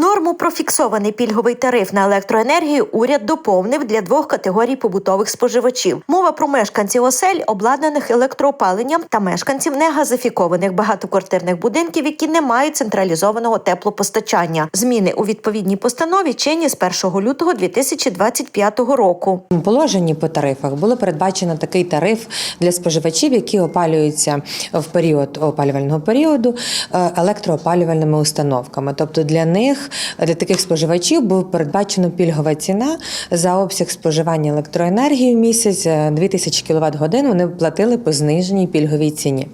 Норму про фіксований пільговий тариф на електроенергію уряд доповнив для двох категорій побутових споживачів. Мова про мешканців осель, обладнаних електроопаленням, та мешканців негазифікованих багатоквартирних будинків, які не мають централізованого теплопостачання. Зміни у відповідній постанові чинні з 1 лютого 2025 року. У положенні по тарифах було передбачено такий тариф для споживачів, які опалюються в період опалювального періоду е, електроопалювальними установками. Тобто для них, для таких споживачів, був передбачено пільгова ціна за обсяг споживання електроенергії в місяць е, 2000 кВт годин. Вони платили по зниженій пільговій ціні.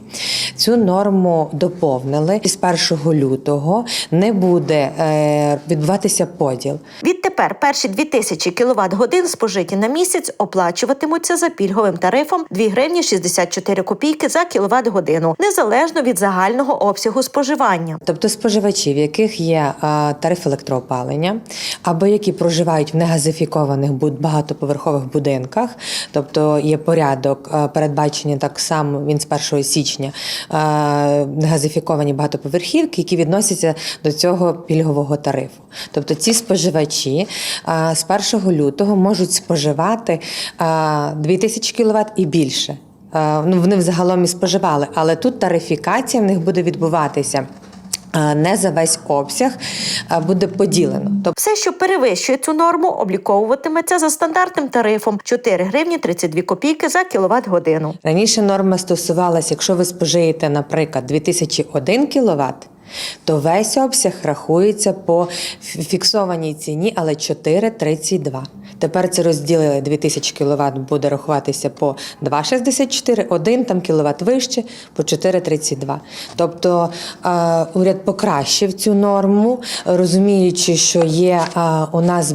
Цю норму доповнили і з 1 лютого не буде е, відбуватися поділ. Відтепер перші 2000 кВт годин спожиті на місяць оплачуватимуться за пільговим тарифом 2 гривні 64 копійки за кіловат годину, незалежно від загального обсягу споживання. Тобто споживачі, в яких є е, тариф електроопалення, або які проживають в негазифікованих багатоповерхових будинках, тобто є порядок е, передбачення так само він з 1 січня е, негазифіковані багатоповерхівки, які відносяться до цього пільгового тарифу. Тобто ці споживачі е, з 1 лютого можуть споживати е, 2000 кВт і більше. Ну, вони взагалом і споживали, але тут тарифікація в них буде відбуватися. Е, Не за весь обсяг а буде поділено. Тобто Все, що перевищує цю норму, обліковуватиметься за стандартним тарифом 4 гривні 32 копійки за кіловат годину. раніше норма стосувалася, якщо ви спожиєте, наприклад, 2001 кВт, то весь обсяг рахується по фіксованій ціні, але 4,32. Тепер це розділили 2000 кВт буде рахуватися по 2,64, 1 там кВт вище по 4,32. Тобто е, уряд покращив цю норму, розуміючи, що є е, у нас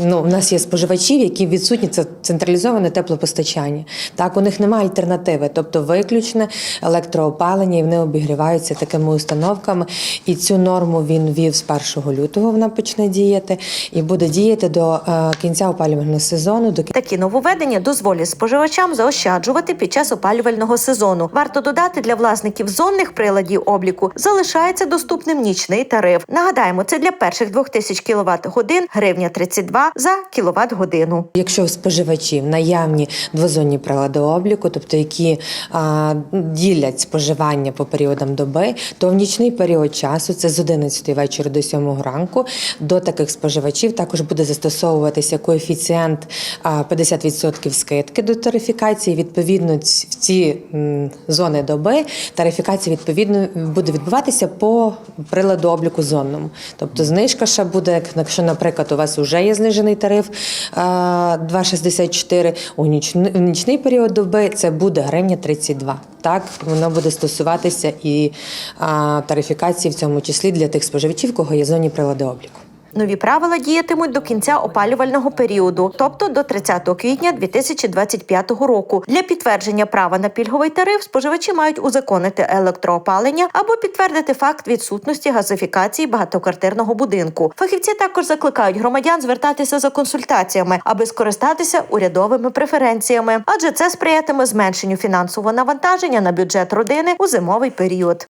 Ну, у нас є споживачів, які відсутні це централізоване теплопостачання. Так, у них немає альтернативи, тобто виключне електроопалення, і вони обігріваються такими установками. І цю норму він ввів з 1 лютого. Вона почне діяти і буде діяти до е, кінця опалювального сезону. До Такі нововведення дозволять споживачам заощаджувати під час опалювального сезону. Варто додати для власників зонних приладів обліку залишається доступним нічний тариф. Нагадаємо, це для перших 2000 кВт годин гривня 32 за кіловат годину. Якщо у споживачів наявні двозонні прилади обліку, тобто які а, ділять споживання по періодам доби, то в нічний період часу, це з 11 вечора до 7 ранку, до таких споживачів також буде застосовуватися коефіцієнт а, 50% скидки до тарифікації. Відповідно, в ці зони доби тарифікація відповідно буде відбуватися по приладу обліку зонному. Тобто знижка ще буде, як- якщо, наприклад, у вас вже є знижений тариф а, 2,64, у нічний період доби це буде гривня 32. Так, воно буде стосуватися і тарифікації, в цьому числі для тих споживачів, кого є зоні прилади обліку. Нові правила діятимуть до кінця опалювального періоду, тобто до 30 квітня 2025 року. Для підтвердження права на пільговий тариф споживачі мають узаконити електроопалення або підтвердити факт відсутності газифікації багатоквартирного будинку. Фахівці також закликають громадян звертатися за консультаціями, аби скористатися урядовими преференціями, адже це сприятиме зменшенню фінансового навантаження на бюджет родини у зимовий період.